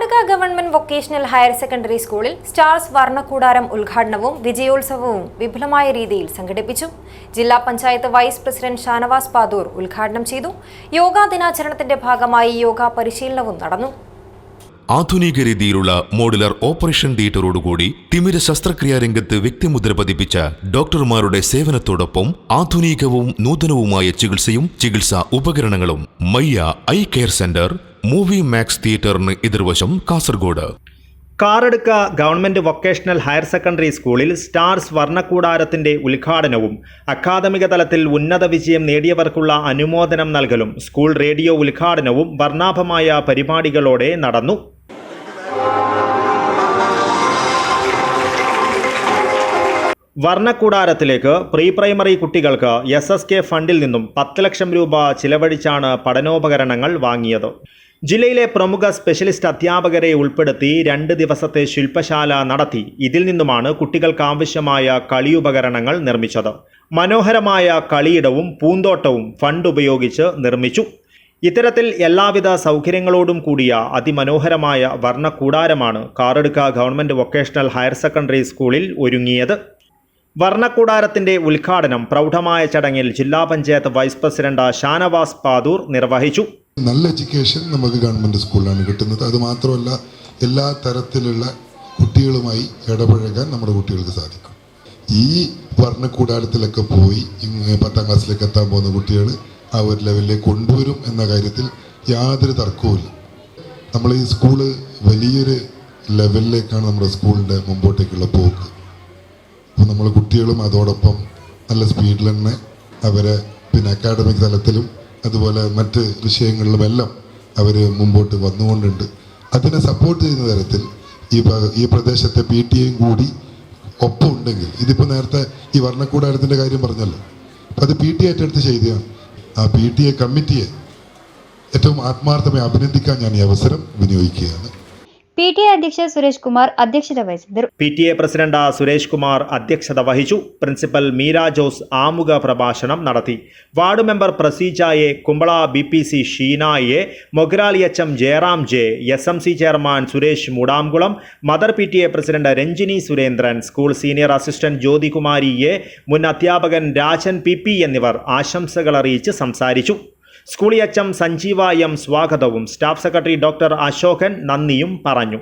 Karadukka government vocational higher secondary സ്കൂളിൽ stars വർണക്കൂടാരം ഉദ്ഘാടനവും വിജയോത്സവവും വിപുലമായ രീതിയിൽ സംഘടിപ്പിച്ചു. ജില്ലാ പഞ്ചായത്ത് വൈസ് പ്രസിഡന്റ് ഷാനവാസ് പാദൂർ ഉദ്ഘാടനം ചെയ്തു. യോഗാ ദിനാചരണത്തിന്റെ ഭാഗമായി യോഗ പരിശീലനവും നടന്നു. ആധുനിക രീതിയിലുള്ള മോഡുലർ ഓപ്പറേഷൻ തിയേറ്ററോടുകൂടി തിമിര ശസ്ത്രക്രിയാ രംഗത്ത് വ്യക്തിമുദ്ര പതിപ്പിച്ച ഡോക്ടർമാരുടെ സേവനത്തോടൊപ്പം ആധുനികവും നൂതനവുമായ ചികിത്സയും ചികിത്സാ ഉപകരണങ്ങളും Mayya eye care centre Movie Max തിയേറ്ററിന് എതിർവശം Kasaragod. Karadukka government vocational higher secondary സ്കൂളിൽ സ്റ്റാർസ് വർണക്കൂടാരത്തിന്റെ ഉദ്ഘാടനവും അക്കാദമിക തലത്തിൽ ഉന്നത വിജയം നേടിയവർക്കുള്ള അനുമോദനം നൽകലും സ്കൂൾ റേഡിയോ ഉദ്ഘാടനവും വർണാഭമായ പരിപാടികളോടെ നടന്നു. വർണക്കൂടാരത്തിലേക്ക് പ്രീ പ്രൈമറി കുട്ടികൾക്ക് എസ് എസ് കെ ഫണ്ടിൽ നിന്നും പത്ത് ലക്ഷം രൂപ ചിലവഴിച്ചാണ് പഠനോപകരണങ്ങൾ വാങ്ങിയത്. ജില്ലയിലെ പ്രമുഖ സ്പെഷ്യലിസ്റ്റ് അധ്യാപകരെ ഉൾപ്പെടുത്തി രണ്ട് ദിവസത്തെ ശില്പശാല നടത്തി. ഇതിൽ നിന്നുമാണ് കുട്ടികൾക്ക് ആവശ്യമായ കളിയുപകരണങ്ങൾ നിർമ്മിച്ചത്. മനോഹരമായ കളിയിടവും പൂന്തോട്ടവും ഫണ്ട് ഉപയോഗിച്ച് നിർമ്മിച്ചു. ഇത്തരത്തിൽ എല്ലാവിധ സൗകര്യങ്ങളോടും കൂടിയ അതിമനോഹരമായ വർണക്കൂടാരമാണ് Karadukka government vocational higher secondary സ്കൂളിൽ ഒരുങ്ങിയത്. വർണക്കൂടാരത്തിന്റെ ഉദ്ഘാടനം പ്രൗഢമായ ചടങ്ങിൽ ജില്ലാ പഞ്ചായത്ത് വൈസ് പ്രസിഡന്റ് ഷാനവാസ് പാദൂർ നിർവഹിച്ചു. നല്ല എഡ്യൂക്കേഷൻ നമുക്ക് ഗവൺമെന്റ് സ്കൂളിലാണ് കിട്ടുന്നത്. അതുമാത്രമല്ല എല്ലാ തരത്തിലുള്ള കുട്ടികളുമായി ഇടപഴകാൻ നമ്മുടെ കുട്ടികൾക്ക് സാധിക്കും. ഈ വർണക്കൂടാരത്തിലൊക്കെ പോയി പത്താം ക്ലാസ്സിലേക്ക് എത്താൻ പോകുന്ന കുട്ടികൾ ആ ഒരു ലെവലിലേക്ക് കൊണ്ടുവരും എന്ന കാര്യത്തിൽ യാതൊരു തർക്കവുമില്ല. നമ്മൾ ഈ സ്കൂൾ വലിയൊരു ലെവലിലേക്കാണ് നമ്മുടെ സ്കൂളിന്റെ മുമ്പോട്ടേക്കുള്ള പോക്ക്. അപ്പോൾ നമ്മൾ കുട്ടികളും അതോടൊപ്പം നല്ല സ്പീഡിൽ തന്നെ അവരെ പിന്നെ അക്കാഡമിക് തലത്തിലും അതുപോലെ മറ്റ് വിഷയങ്ങളിലുമെല്ലാം അവർ മുമ്പോട്ട് വന്നുകൊണ്ടുണ്ട്. അതിനെ സപ്പോർട്ട് ചെയ്യുന്ന തരത്തിൽ ഈ ഈ പ്രദേശത്തെ പി ടി എയും കൂടി ഒപ്പം ഉണ്ടെങ്കിൽ ഇതിപ്പോൾ നേരത്തെ ഈ വർണക്കൂടാരത്തിന്റെ കാര്യം പറഞ്ഞല്ലോ. അപ്പോൾ അത് പി ടി ഏറ്റെടുത്ത് ചെയ്തതാണ് ആ പി ടി എ കമ്മിറ്റിയെ ഏറ്റവും ആത്മാർത്ഥമായി അഭിനന്ദിക്കാൻ ഞാൻ ഈ അവസരം വിനിയോഗിക്കുകയാണ്. പി ടി എ അധ്യക്ഷ സുരേഷ് കുമാർ അധ്യക്ഷത വഹിച്ചു. P T A president Suresh Kumar അധ്യക്ഷത വഹിച്ചു. പ്രിൻസിപ്പൽ മീര ജോസ് ആമുഖ പ്രഭാഷണം നടത്തി. Ward member Praseeja Kumbla B P C ഷീനായെ Mograli H M Jayaram J S M C chairman Suresh Mudamkulam mother P T A president Ranjini Surendran school senior assistant Jyothikumari A മുൻ അധ്യാപകൻ Rajan P P എന്നിവർ ആശംസകൾ അറിയിച്ച് സംസാരിച്ചു. School H Sanjeeva M സ്വാഗതവും. Staff secretary doctor Ashokan നന്ദിയും പറഞ്ഞു.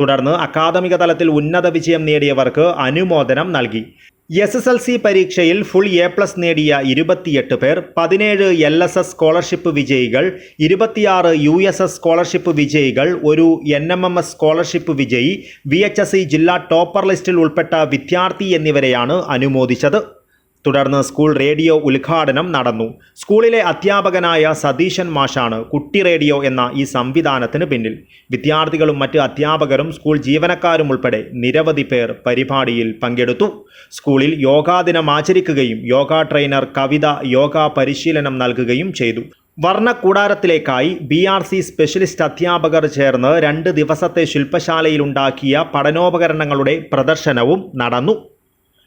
തുടർന്ന് അക്കാദമിക തലത്തിൽ ഉന്നത വിജയം നേടിയവർക്ക് അനുമോദനം നൽകി. എസ് എസ് എൽ സി പരീക്ഷയിൽ ഫുൾ എ പ്ലസ് നേടിയ ഇരുപത്തിയെട്ട് പേർ പതിനേഴ് എൽ എസ് എസ് സ്കോളർഷിപ്പ് വിജയികൾ ഇരുപത്തിയാറ് യു എസ് എസ് സ്കോളർഷിപ്പ് വിജയികൾ ഒരു N M M S scholarship വിജയി വി എച്ച് എസ് സി ജില്ലാ ടോപ്പർ ലിസ്റ്റിൽ ഉൾപ്പെട്ട വിദ്യാർത്ഥി എന്നിവരെയാണ് അനുമോദിച്ചത്. തുടർന്ന് സ്കൂൾ റേഡിയോ ഉദ്ഘാടനം നടന്നു. സ്കൂളിലെ അധ്യാപകനായ സതീശൻ മാഷാണ് കുട്ടി റേഡിയോ എന്ന ഈ സംവിധാനത്തിന് പിന്നിൽ. വിദ്യാർത്ഥികളും മറ്റ് അധ്യാപകരും സ്കൂൾ ജീവനക്കാരും ഉൾപ്പെടെ നിരവധി പേർ പരിപാടിയിൽ പങ്കെടുത്തു. സ്കൂളിൽ യോഗാ ദിനം ആചരിക്കുകയും യോഗ ട്രെയിനർ കവിത യോഗ പരിശീലനം നൽകുകയും ചെയ്തു. വർണക്കൂടാരത്തിലേക്കായി ബി ആർ സി സ്പെഷ്യലിസ്റ്റ് അധ്യാപകർ ചേർന്ന് രണ്ട് ദിവസത്തെ ശില്പശാലയിലുണ്ടാക്കിയ പഠനോപകരണങ്ങളുടെ പ്രദർശനവും നടന്നു.